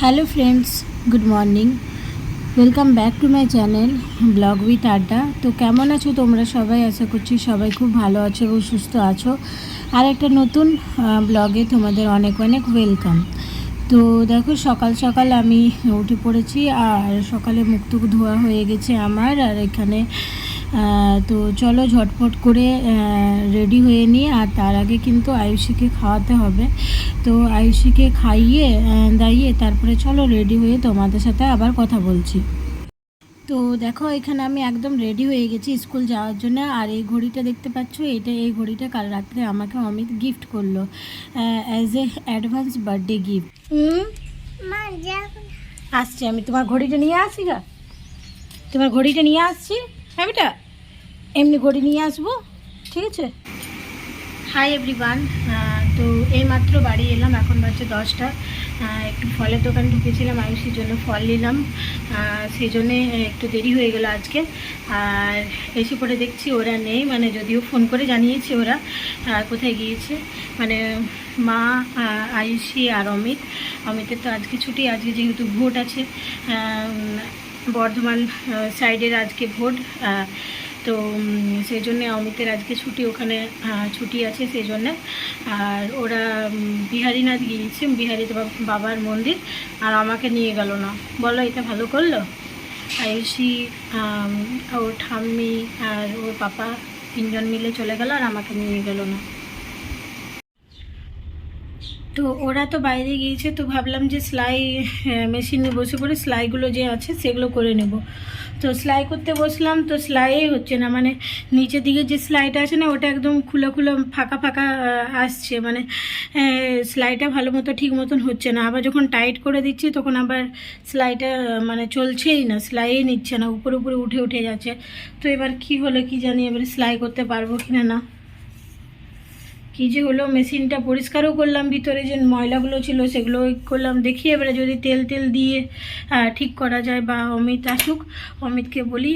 Hello friends good morning welcome back to my channel blog with Adda তো কেমন আছো তোমরা সবাই? আশা করছি সবাই খুব ভালো আছো এবং সুস্থ আছো। আর একটা নতুন ব্লগে তোমাদের অনেক অনেক ওয়েলকাম তো দেখো, সকাল সকাল আমি উঠে পড়েছি আর সকালে মুখ ধোয়া হয়ে গেছে আমার। আর এখানে তো চলো ঝটফট করে রেডি হয়ে নিই আর তার আগে কিন্তু আয়ুষীকে খাওয়াতে হবে। তো আয়ুষীকে খাইয়ে দাইয়ে তারপরে চলো রেডি হয়ে তোমাদের সাথে আবার কথা বলছি। তো দেখো এখানে আমি একদম রেডি হয়ে গেছি স্কুল যাওয়ার জন্য আর এই ঘড়িটা দেখতে পাচ্ছ এটা এই ঘড়িটা কাল রাত্রে আমাকে অমিত গিফট করল as a advance birthday gift আসছি আমি তোমার ঘড়িটা নিয়ে আসি গা? তোমার ঘড়িটা নিয়ে আসছি? হ্যাঁ বেটা? এমনি ঘড়ি নিয়ে আসব, ঠিক আছে? হাই এভরিওয়ান তো এইমাত্র বাড়ি এলাম, এখন বাজছে দশটা। একটু ফলের দোকান ঢুকেছিলাম, আয়ুষের জন্য ফল নিলাম। সেই জন্যে একটু দেরি হয়ে গেল আজকে। আর এসে পরে দেখছি ওরা নেই মানে যদিও ফোন করে জানিয়েছে ওরা কোথায় গিয়েছে। মানে মা আয়ুষী আর অমিত। অমিতের তো আজকে ছুটি, আজকে যেহেতু ভোট আছে বর্ধমান সাইডের আজকে ভোট তো সেই জন্যে অমিতের আজকে ছুটি ওখানে ছুটি আছে সেই জন্যে। আর ওরা বিহারীনাথ গিয়েছে বিহারী বাবার মন্দির, আর আমাকে নিয়ে গেল না। বলো, এটা ভালো করল? আয়ুষী ওর ঠাম্মি আর ওর পাপা তিনজন মিলে চলে গেল, আর আমাকে নিয়ে গেল না। তো ওরা তো বাইরে গিয়েছে, তো ভাবলাম যে সেলাই মেশিনে বসে পড়ে সেলাইগুলো যে আছে সেগুলো করে নেব। তো সেলাই করতে বসলাম, তো সেলাই হচ্ছে না মানে নিচের দিকে যে সেলাইটা আছে না, ওটা একদম খুলে খুলে, ফাঁকা ফাঁকা আসছে। মানে সেলাইটা ভালো মতো ঠিক মতন হচ্ছে না। আবার যখন টাইট করে দিচ্ছি, তখন আবার সেলাইটা মানে চলছেই না সেলাই নিচ্ছে না, উপরে উপরে উঠে উঠে যাচ্ছে। তো এবার কি হলো কি জানি, এবার সেলাই করতে পারব কিনা না। কি যে হলো, মেশিনটা পরিষ্কারও করলাম, ভিতরে যে ময়লাগুলো ছিল সেগুলো করলাম। দেখি এবারে যদি তেল তেল দিয়ে ঠিক করা যায় বা অমিত আসুক, অমিতকে বলি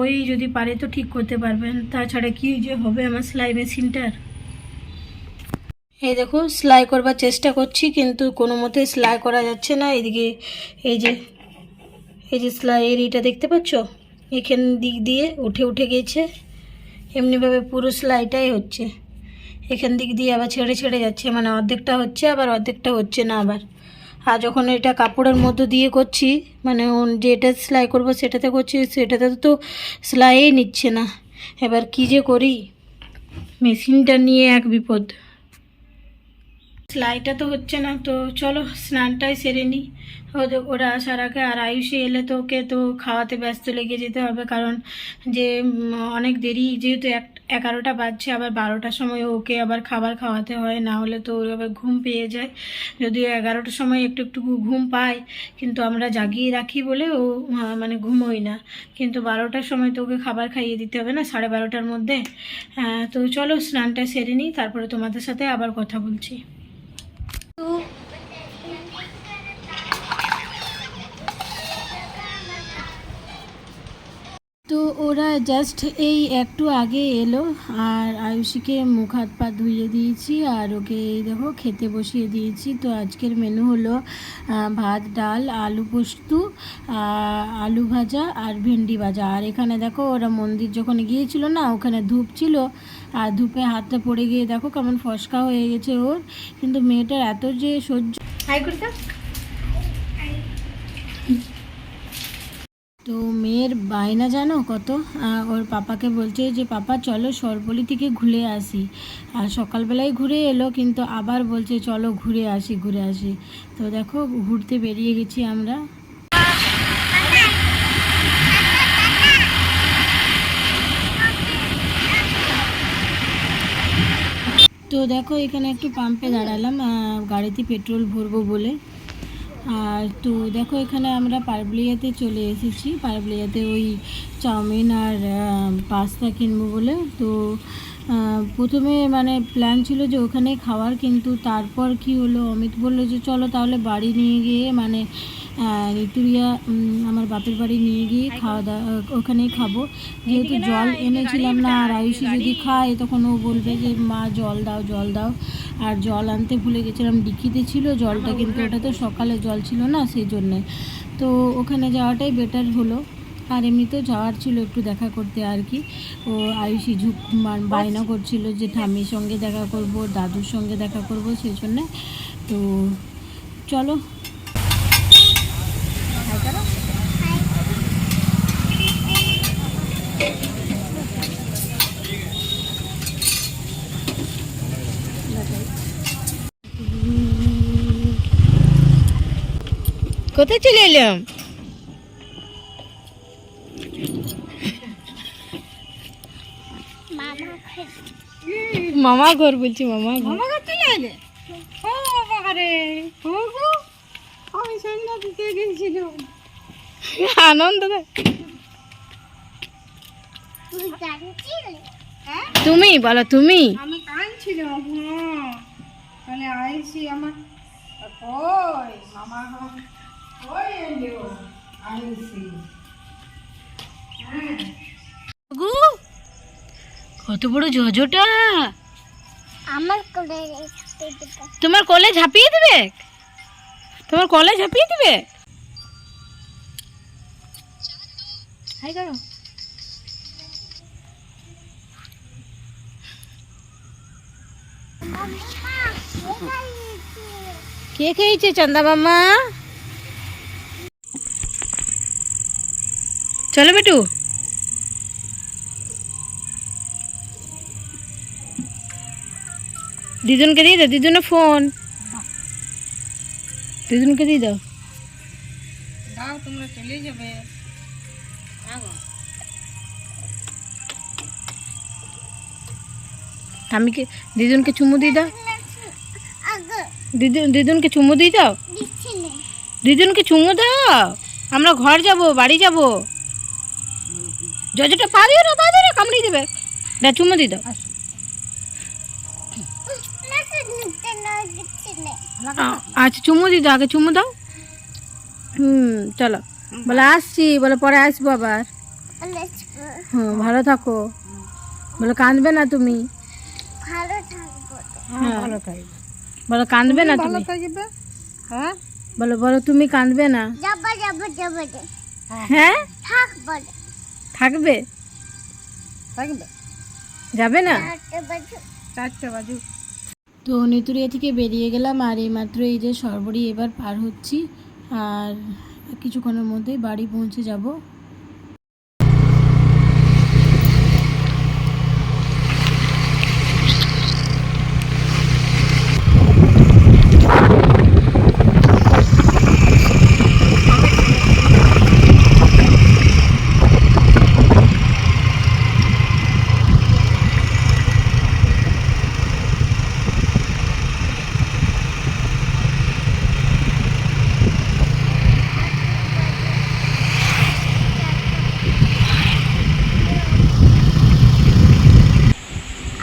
ওই যদি পারে তো ঠিক করতে পারবেন। তাছাড়া কি যে হবে আমার সেলাই মেশিনটার? এই দেখো, সেলাই করবার চেষ্টা করছি, কিন্তু কোনো মতে সেলাই করা যাচ্ছে না। এদিকে এই যে এই যে সেলাইয়ের এইটা দেখতে পাচ্ছ? এখান দিক দিয়ে উঠে উঠে গেছে। এমনিভাবে পুরো সেলাইটাই হচ্ছে। এখান দিক দিয়ে আবার ছেড়ে ছেড়ে যাচ্ছে। মানে অর্ধেকটা হচ্ছে, আবার অর্ধেকটা হচ্ছে না আবার। আর যখন এটা কাপড়ের মধ্য দিয়ে করছি মানে যেটা সেলাই করব সেটাতে করছি, সেটাতে তো সেলাইই নিচ্ছে না। এবার কি যে করি? মেশিনটা নিয়ে এক বিপদ। সেলাইটা তো হচ্ছে না, তো চলো স্নানটাই সেরে নিই ওরা আসার আগে আর আয়ুষে এলে তো ওকে তো খাওয়াতে ব্যস্ত লেগে যেতে হবে, কারণ যে অনেক দেরি, যেহেতু এক, এগারোটা বাজছে, আবার বারোটার সময় ওকে আবার খাবার খাওয়াতে হয়, না হলে তো ওর আবার ঘুম পেয়ে যায়। যদিও এগারোটার সময় একটু একটু ঘুম পায়, কিন্তু আমরা জাগিয়ে রাখি বলে ও মানে ঘুমোই না। কিন্তু বারোটার সময় তো ওকে খাবার খাইয়ে দিতে হবে না, সাড়ে বারোটার মধ্যে। তো চলো স্নানটা সেরে নিই তারপরে তোমাদের সাথে আবার কথা বলছি। তো ওরা জাস্ট এই একটু আগে এলো, আর আয়ুষীকে মুখ হাত পা ধুইয়ে দিয়েছি, আর ওকে এই দেখো খেতে বসিয়ে দিয়েছি। তো আজকের মেনু হলো ভাত, ডাল, আলু পোস্ত আলু ভাজা আর ভেন্ডি ভাজা। আর এখানে দেখো ওরা মন্দির যখন গিয়েছিল না, ওখানে ধূপ ছিল আর ধূপে হাতটা পড়ে গিয়ে দেখো কেমন ফসকা হয়ে গেছে ওর। কিন্তু মেয়েটার এত যে সহ্য তো মেয়ের বায়না জানো কত? ওর পাপাকে বলছে যে, পাপা, চলো সরপলি থেকে ঘুরে আসি। আর সকালবেলায় ঘুরে এলো, কিন্তু আবার বলছে, চলো ঘুরে আসি ঘুরে আসি। তো দেখো, ঘুরতে বেরিয়ে গেছি আমরা। তো দেখো, এখানে একটু পাম্পে দাঁড়ালাম গাড়িতে পেট্রোল ভরবো বলে। আর তো দেখো, এখানে আমরা পারবলিয়াতে চলে এসেছি। পারবলিয়াতে ওই চাউমিন আর পাস্তা কিনবো বলে। তো প্রথমে মানে প্ল্যান ছিল যে ওখানে খাওয়ার, কিন্তু তারপর কি হলো? অমিত বলল যে, চলো তাহলে বাড়ি নিয়ে গিয়ে মানে আর উম, আমার বাপের বাড়ি নিয়ে গিয়ে খাওয়া দাওয়া ওখানেই খাব। যেহেতু জল এনেছিলাম না আর আয়ুষি যদি খায় তখন ও বলবে যে মা জল দাও জল দাও। আর জল আনতে ভুলে গেছিলাম ডিকিতে ছিল জলটা কিন্তু ওটা তো সকালে জল ছিল না সেই জন্যে। তো ওখানে যাওয়াটাই বেটার হলো। আর এমনিতেও যাওয়ার ছিল একটু দেখা করতে আর কি। ও আয়ুষি ঝুঁক বায়না করছিল যে ঠাম্মির সঙ্গে দেখা করব দাদুর সঙ্গে দেখা করব সেই জন্যে। তো চলো কোথায় চলে এলাম? মামা ঘর বলছি মামা ঘর। মামা ঘর চলে এলে? ও বাবা রে। ও গো আমি সন্ধ্যা দিতে গেছিলাম। আনন্দ দে। তুমি বলো তুমি। আমি কাঁদছিলাম হ্যাঁ। মানে আইছি আমার কই মামা আইসি গু কত বড় জজটা আমার কোলে তোমার কলে ঝাঁপিয়ে দিবে? তোমার কলে ঝাঁপিয়ে দিবে? হাই করো। কে খেয়েছে চন্দা মামা? চলো বেটু। দিদুনকে দিয়ে দাও দিদুনের ফোন। দিদুনকে দিয়ে দাও। দাও তোমরা চলে যাবে। স্বামীকে দিদুনকে চুমু দিয়ে দাও। দিদুন দিদুনকে চুমু দিয়ে দাও। দিদুনকে চুমু দাও। আমরা ঘর যাব বাড়ি যাব। জজটা পা দিও না পা দিও না কামড়িয়ে দেবে দা চুমু দিয়ে দাও না তো নিতে না দিচ্ছি না আ- আচ্ছা চুমু দিয়ে দাও আগে চুমু দাও হুম চলো বলে আসছি বলে পরে আসব আবার হুম ভালো থাকো বলে কাঁদবে না তুমি ভালো থাকব হ্যাঁ ভালো থাকবে বলো কাঁদবে না ভালো তুমি থাকবে হ্যাঁ বলো বলো তুমি কাঁদবে না যাব যাব যাব যে। হ্যাঁ থাকব। থাকবে। যাবে না? চারটে বাজে চারটে বাজু তো নেতুরিয়া থেকে বেরিয়ে গেলাম আর এইমাত্র এই যে সরবরি এবার পার হচ্ছি আর কিছুক্ষণের মধ্যেই বাড়ি পৌঁছে যাব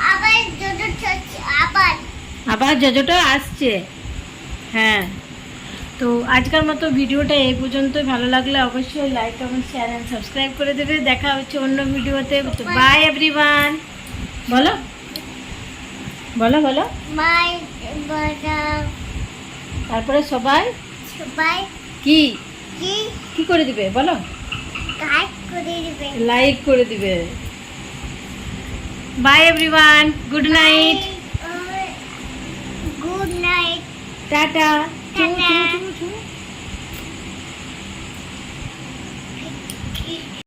আবার দুটো চলছে আবার যতটা আসছে। হ্যাঁ। তো আজকের মতো ভিডিওটা এই পর্যন্তই। ভালো লাগলে অবশ্যই like comment share and subscribe করে দেবে। দেখা হচ্ছে অন্য ভিডিওতে। তো বাই এভরিওয়ান বলো। বলো বলো। তারপরে সবাই? সবাই কি? কি? করে দিবে? বলো। কাজ করে দিবে। লাইক করে দিবে। Bye everyone good night tata.